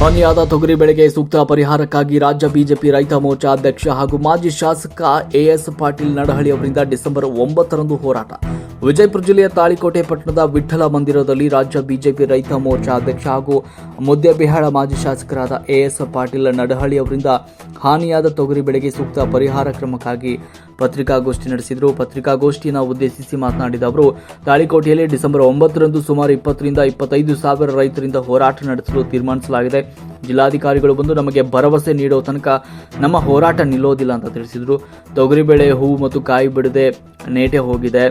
ಹಾನಿಯಾದ ತೊಗರಿ ಬೆಳೆಗೆ ಸೂಕ್ತ ಪರಿಹಾರಕ್ಕಾಗಿ ರಾಜ್ಯ ಬಿಜೆಪಿ ರೈತ ಮೋರ್ಚಾ ಅಧ್ಯಕ್ಷ ಹಾಗೂ ಮಾಜಿ ಶಾಸಕ ಎಎಸ್ ಪಾಟೀಲ್ ನಡಹಳ್ಳಿ ಅವರಿಂದ ಡಿಸೆಂಬರ್ ಒಂಬತ್ತರಂದು ಹೋರಾಟ. ವಿಜಯಪುರ ಜಿಲ್ಲೆಯ ತಾಳಿಕೋಟೆ ಪಟ್ಟಣದ ವಿಠ್ಠಲ ಮಂದಿರದಲ್ಲಿ ರಾಜ್ಯ ಬಿಜೆಪಿ ರೈತ ಮೋರ್ಚಾ ಅಧ್ಯಕ್ಷ ಹಾಗೂ ಮುದ್ದೆಬಿಹಾಳ ಮಾಜಿ ಶಾಸಕರಾದ ಎಎಸ್ ಪಾಟೀಲ್ ನಡಹಳ್ಳಿ ಅವರಿಂದ ಹಾನಿಯಾದ ತೊಗರಿ ಬೆಳೆಗೆ ಸೂಕ್ತ ಪರಿಹಾರ ಕ್ರಮಕ್ಕಾಗಿ ಪತ್ರಿಕಾಗೋಷ್ಠಿ ನಡೆಸಿದರು. ಪತ್ರಿಕಾಗೋಷ್ಠಿಯನ್ನು ಉದ್ದೇಶಿಸಿ ಮಾತನಾಡಿದ ಅವರು, ತಾಳಿಕೋಟೆಯಲ್ಲಿ ಡಿಸೆಂಬರ್ ಒಂಬತ್ತರಂದು ಸುಮಾರು ಇಪ್ಪತ್ತರಿಂದ ಇಪ್ಪತ್ತೈದು ಸಾವಿರ ರೈತರಿಂದ ಹೋರಾಟ ನಡೆಸಲು ತೀರ್ಮಾನಿಸಲಾಗಿದೆ. ಜಿಲ್ಲಾಧಿಕಾರಿಗಳು ಬಂದು ನಮಗೆ ಭರವಸೆ ನೀಡೋ ತನಕ ನಮ್ಮ ಹೋರಾಟ ನಿಲ್ಲೋದಿಲ್ಲ ಅಂತ ತಿಳಿಸಿದರು. ತೊಗರಿಬೇಳೆ ಹೂವು ಮತ್ತು ಕಾಯಿ ಬಿಡದೆ ನೇಟೆ ಹೋಗಿದೆ.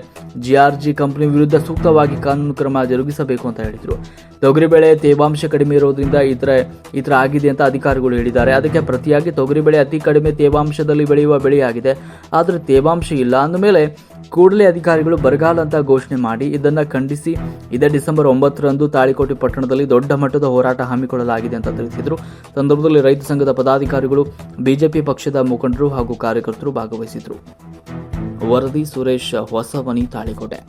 ಜಿಆರ್ಜಿ ಕಂಪನಿ ವಿರುದ್ಧ ಸೂಕ್ತವಾಗಿ ಕಾನೂನು ಕ್ರಮ ಜರುಗಿಸಬೇಕು ಅಂತ ಹೇಳಿದರು. ತೊಗರಿಬೇಳೆ ತೇವಾಂಶ ಕಡಿಮೆ ಇರೋದ್ರಿಂದ ಈ ಥರ ಈ ಥರ ಆಗಿದೆ ಅಂತ ಅಧಿಕಾರಿಗಳು ಹೇಳಿದ್ದಾರೆ. ಅದಕ್ಕೆ ಪ್ರತಿಯಾಗಿ ತೊಗರಿಬೇಳೆ ಅತಿ ಕಡಿಮೆ ತೇವಾಂಶದಲ್ಲಿ ಬೆಳೆಯುವ ಬೆಳೆಯಾಗಿದೆ ಆದರೆ ತೇವಾಂಶ ಇಲ್ಲ ಅಂದಮೇಲೆ ಕೂಡಲೇ ಅಧಿಕಾರಿಗಳು ಬರಗಾಲ ಅಂತ ಘೋಷಣೆ ಮಾಡಿ ಇದನ್ನು ಖಂಡಿಸಿ ಇದೇ ಡಿಸೆಂಬರ್ ಒಂಬತ್ತರಂದು ತಾಳಿಕೋಟೆ ಪಟ್ಟಣದಲ್ಲಿ ದೊಡ್ಡ ಮಟ್ಟದ ಹೋರಾಟ ಹಮ್ಮಿಕೊಳ್ಳಲಾಗಿದೆ ಅಂತ ತಿಳಿಸಿದರು. ಸಂದರ್ಭದಲ್ಲಿ ರೈತ ಸಂಘದ ಪದಾಧಿಕಾರಿಗಳು, ಬಿಜೆಪಿ ಪಕ್ಷದ ಮುಖಂಡರು ಹಾಗೂ ಕಾರ್ಯಕರ್ತರು ಭಾಗವಹಿಸಿದರು. ವರದಿ ಸುರೇಶ್ ಹೊಸವನಿ, ತಾಳಿಕೋಟೆ.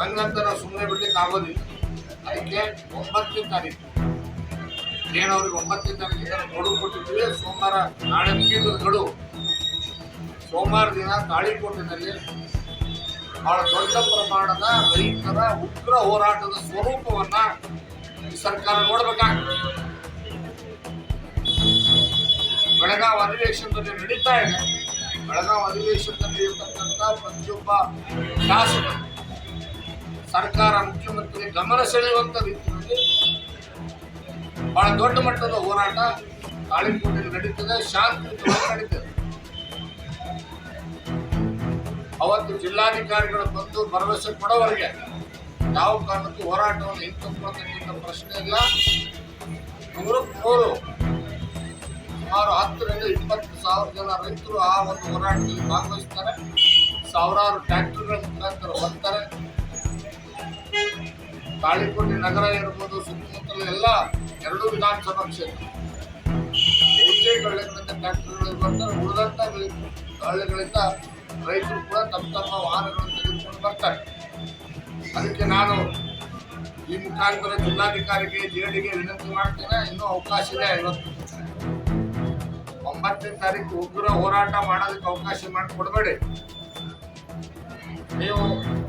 ಹಂಗಂತ ಸುಮ್ಮನೆ ಬಿಡ್ಲಿಕ್ಕೆ ಆಗೋದಿಲ್ಲ. ಅದಕ್ಕೆ ಒಂಬತ್ತನೇ ತಾರೀಕು. ಏನು ಅವ್ರಿಗೆ ಒಂಬತ್ತನೇ ತಾರೀಕಿಗೆ ಗಡುವು ಕೊಟ್ಟಿದ್ದೀವಿ. ಸೋಮವಾರ ನಾಳೆ ಮುಗಿದ ಸೋಮವಾರ ದಿನ ತಾಳಿಕೋಟಿನಲ್ಲಿ ಬಹಳ ದೊಡ್ಡ ಪ್ರಮಾಣದ ರೈತರ ಉಗ್ರ ಹೋರಾಟದ ಸ್ವರೂಪವನ್ನ ಸರ್ಕಾರ ನೋಡ್ಬೇಕಾಗ್ತದೆ. ಬೆಳಗಾವಿ ಅಧಿವೇಶನದಲ್ಲಿ ನಡೀತಾ ಇದೆ. ಬೆಳಗಾವಿ ಅಧಿವೇಶನದಲ್ಲಿ ಇರ್ತಕ್ಕಂಥ ಪ್ರತಿಯೊಬ್ಬ ಶಾಸಕರು ಸರ್ಕಾರ ಮುಖ್ಯಮಂತ್ರಿ ಗಮನ ಸೆಳೆಯುವಂತ ರೀತಿಯಲ್ಲಿ ಬಹಳ ದೊಡ್ಡ ಮಟ್ಟದ ಹೋರಾಟ ತಾಳಿಕೋಟೆಯಲ್ಲಿ ನಡೀತದೆ, ಶಾಂತಿಯುತವಾಗಿ ನಡೀತದೆ. ಅವತ್ತು ಜಿಲ್ಲಾಧಿಕಾರಿಗಳು ಬಂದು ಭರವಸೆ ಕೊಡೋವರೆಗೆ ಯಾವ ಕಾರಣಕ್ಕೂ ಹೋರಾಟವನ್ನು ಹಿಂತಕ್ಕಂಥ ಪ್ರಶ್ನೆ ಇಲ್ಲ. ನೂರಕ್ಕೆ ನೂರು ಸುಮಾರು ಹತ್ತರಿಂದ ಇಪ್ಪತ್ತು ಸಾವಿರ ಜನ ರೈತರು ಆ ಒಂದು ಹೋರಾಟದಲ್ಲಿ ಭಾಗವಹಿಸ್ತಾರೆ. ಸಾವಿರಾರು ಟ್ಯಾಕ್ಟರ್ಗಳ ಮುಖಾಂತರ ಬರ್ತಾರೆ ತಾಳಿಕೋಟೆ ನಗರ ಇರ್ಬೋದು, ಸುತ್ತಮುತ್ತಲ ಎಲ್ಲ ಎರಡು ವಿಧಾನಸಭಾ ಕ್ಷೇತ್ರ. ಬಹುತೇಕ ಹಳ್ಳಿಗಳಿಂದ ಟ್ರ್ಯಾಕ್ಟರ್ಗಳು ಬರ್ತಾರೆ ಉಳಿದಂಥ ಹಳ್ಳಿಗಳಿಂದ ರೈತರು ಕೂಡ ತಮ್ಮ ತಮ್ಮ ವಾಹನಗಳನ್ನು ತೆಗೆದುಕೊಂಡು ಬರ್ತಾರೆ. ಅದಕ್ಕೆ ನಾನು ಈ ಮುಖಾಂತರ ಜಿಲ್ಲಾಧಿಕಾರಿಗೆ ಜಿಎಡಿಗೆ ವಿನಂತಿ ಮಾಡ್ತೇನೆ. ಇನ್ನೂ ಅವಕಾಶ ಇದೆ ಇವತ್ತು. ಒಂಬತ್ತನೇ ತಾರೀಕು ಉಗ್ರ ಹೋರಾಟ ಮಾಡೋದಕ್ಕೆ ಅವಕಾಶ ಮಾಡಿಕೊಡ್ಬೇಡಿ ನೀವು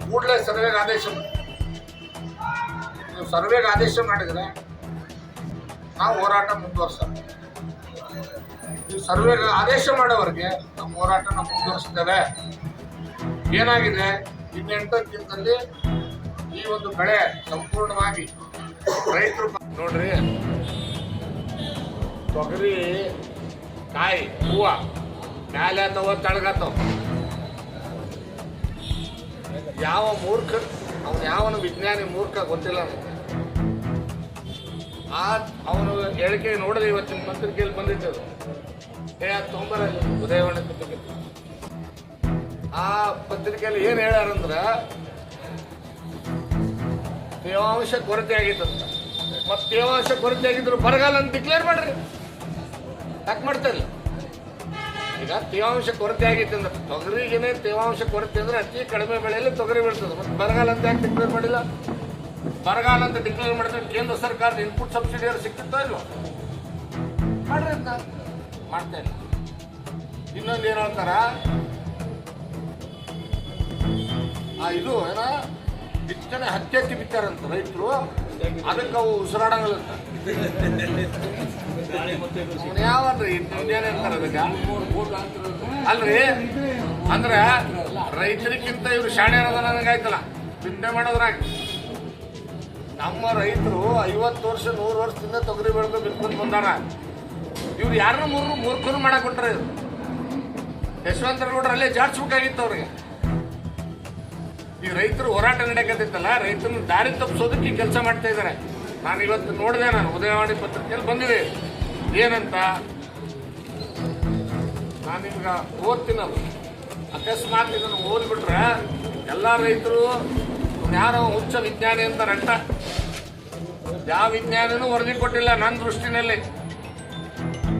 ಕೂಡಲೇ ಸರ್ವೆಗೆ ಆದೇಶ ನೀವು ಸರ್ವೆಗೆ ಆದೇಶ ಮಾಡಿದರೆ ನಾವು ಹೋರಾಟ ಮುಂದುವರ್ಸೋಣ. ನೀವು ಸರ್ವೆಗೆ ಆದೇಶ ಮಾಡೋವರೆಗೆ ನಮ್ಮ ಹೋರಾಟ ನಾವು ಮುಂದುವರಿಸ್ತೇವೆ ಏನಾಗಿದೆ? ಇನ್ನೆಂಟು ದಿನದಲ್ಲಿ ಈ ಒಂದು ಬೆಳೆ ಸಂಪೂರ್ಣವಾಗಿ ರೈತರು ನೋಡ್ರಿ, ತೊಗರಿ, ಕಾಯಿ, ಹೂವು, ಮ್ಯಾಲೆ ಅಥವಾ ತಳಗತ್ತವ ಯಾವ ಮೂರ್ಖ, ಅವನು ಯಾವನು ವಿಜ್ಞಾನಿ ಮೂರ್ಖ ಗೊತ್ತಿಲ್ಲ ಆ ಅವನು ಹೇಳಿಕೆ ನೋಡಿದೆ ಇವತ್ತಿನ ಪತ್ರಿಕೆಯಲ್ಲಿ ಬಂದಿತ್ತು ಅದು. ಏ ಅದು. ತೊಂಬರ ಉದಯವಾಣಿ ಪತ್ರಿಕೆ. ಆ ಪತ್ರಿಕೆಯಲ್ಲಿ ಏನು ಹೇಳ್ಯಾರಂದ್ರ, ತೇವಾಂಶ ಕೊರತೆ ಆಗಿತ್ತಂತ ಮತ್ತೆ ತೇವಾಂಶ ಕೊರತೆ ಆಗಿದ್ರು ಬರಗಾಲ ಅಂತ ಡಿಕ್ಲೇರ್ ಮಾಡ್ರಿ. ಯಾಕೆ ಮಾಡ್ತಾ ಇಲ್ಲ? ಈಗ ತೇವಾಂಶ ಕೊರತೆ ಆಗಿತ್ತು ಅಂದ್ರೆ ತೊಗರಿಗೇನೆ ತೇವಾಂಶ ಕೊರತೆ ಅಂದ್ರೆ ಅತಿ ಕಡಿಮೆ ಬೆಳೆಯಲ್ಲಿ ತೊಗರಿ ಬೀಳ್ತದೆ. ಮತ್ತೆ ಬರಗಾಲ ಅಂತ ಯಾಕೆ ಡಿಕ್ಲೇರ್ ಮಾಡಿಲ್ಲ? ಬರಗಾಲ ಅಂತ ಡಿಕ್ಲೇರ್ ಮಾಡಿದ್ರೆ ಕೇಂದ್ರ ಸರ್ಕಾರದ ಇನ್ಪುಟ್ ಸಬ್ಸಿಡಿ ಸಿಕ್ಕಿತ್ತೋ ಇಲ್ವಾ? ಮಾಡ್ರಿ ಅಂತ. ಮಾಡ್ತಾ ಇಲ್ಲ. ಇನ್ನೊಂದು ಏನು ಹೇಳ್ತಾರ ಆ, ಇದು ಏನ? ಬಿತ್ತನೆ ಹತ್ತಿ ಹತ್ತಿ ಬಿತ್ತಾರಂತ ರೈತರು. ಅದಕ್ಕೆ ಅವು ಉಸಿರಾಡಂಗಿಲ್ಲ ಇನ್ನೇನ್ ಹೇಳ್ತಾರ ಅದಕ್ಕ? ಅಲ್ರಿ? ಅಂದ್ರೆ ರೈತರಿಗಿಂತ ಇವ್ರು ಶಾಣೆ ಅನ್ನೋದ ನನಗಾಯ್ತಲ್ಲ. ಚಿಂತೆ ಮಾಡೋದ್ರಾಗ. ನಮ್ಮ ರೈತರು ಐವತ್ತು ವರ್ಷ, ನೂರು ವರ್ಷದಿಂದ ತೊಗರಿ ಬೆಳೆದು ಬಿತ್ಕೊಂಡು ಬಂದಾರ. ಇವ್ರು ಯಾರನ್ನು ಮೂರು, ಮೂರ್ಖರು ಮಾಡಕ್ ಕೊಟ್ರ ಇವ್ರು. ಅಲ್ಲೇ ಜಾಡ್ಸ್ಬೇಕಾಗಿತ್ತು ಅವ್ರಿಗೆ. ಈ ರೈತರು ಹೋರಾಟ ನಡೆಯಕತ್ತಿತ್ತಲ್ಲ ರೈತರನ್ನ ದಾರಿ ತಪ್ಪಿಸೋದಕ್ಕೆ ಕೆಲಸ ಮಾಡ್ತಾ ಇದ್ದಾರೆ ನಾನು ಇವತ್ತು ನೋಡಿದೆ ನಾನು ಉದಯವಾಣಿ ಪತ್ರಿಕೆಯಲ್ಲಿ ಬಂದಿದೆ. ಏನಂತ? ನಾನು ನಿಮ್ಗೆ ಓದ್ತೀನಲ್ಲ. ಅಕಸ್ಮಾತ್ ಇದನ್ನು ಓದ್ಬಿಟ್ರೆ ಎಲ್ಲ ರೈತರು ಯಾರೋ ಹುಚ್ಚ ವಿಜ್ಞಾನಿ ಅಂತ ರಂಟ. ಯಾವ ವಿಜ್ಞಾನನು ವರದಿ ಕೊಟ್ಟಿಲ್ಲ ನನ್ನ ದೃಷ್ಟಿನಲ್ಲಿ.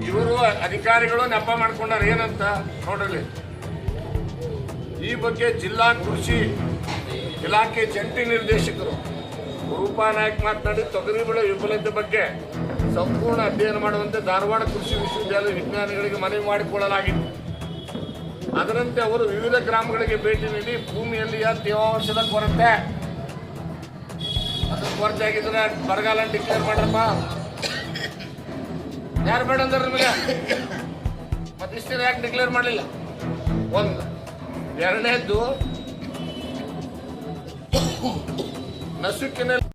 ಇವರು ಅಧಿಕಾರಿಗಳು ನೆಪ ಮಾಡ್ಕೊಂಡಾರ. ಏನಂತ ನೋಡಲಿ ಈ ಬಗ್ಗೆ ಜಿಲ್ಲಾ ಕೃಷಿ ಇಲಾಖೆ ಜಂಟಿ ನಿರ್ದೇಶಕರು ರೂಪಾ ನಾಯ್ಕ್ ಮಾತನಾಡಿ, ತೊಗರಿ ಬೆಳೆ ವಿಫಲತೆ ಬಗ್ಗೆ ಸಂಪೂರ್ಣ ಅಧ್ಯಯನ ಮಾಡುವಂತೆ ಧಾರವಾಡ ಕೃಷಿ ವಿಶ್ವವಿದ್ಯಾಲಯ ವಿಜ್ಞಾನಿಗಳಿಗೆ ಮನವಿ ಮಾಡಿಕೊಳ್ಳಲಾಗಿತ್ತು. ಅದರಂತೆ ಅವರು ವಿವಿಧ ಗ್ರಾಮಗಳಿಗೆ ಭೇಟಿ ನೀಡಿ ಭೂಮಿಯಲ್ಲಿಯ ತೇವಾಂಶದ ಕೊರತೆ ಕೊರತೆ ಆಗಿದ್ರೆ ಬರಗಾಲ ಡಿಕ್ಲೇರ್ ಮಾಡ್ರಪ್ಪ. ಯಾರು ಬೇಡ ಅಂದ್ರೆ ನಿಮಗೆ? ಮತ್ತೆ ಇಷ್ಟು ಯಾಕೆ ಡಿಕ್ಲೇರ್ ಮಾಡಲಿಲ್ಲ? ಒಂದು, ಎರಡನೇದ್ದು, ನಸುಕಿನಲ್ಲಿ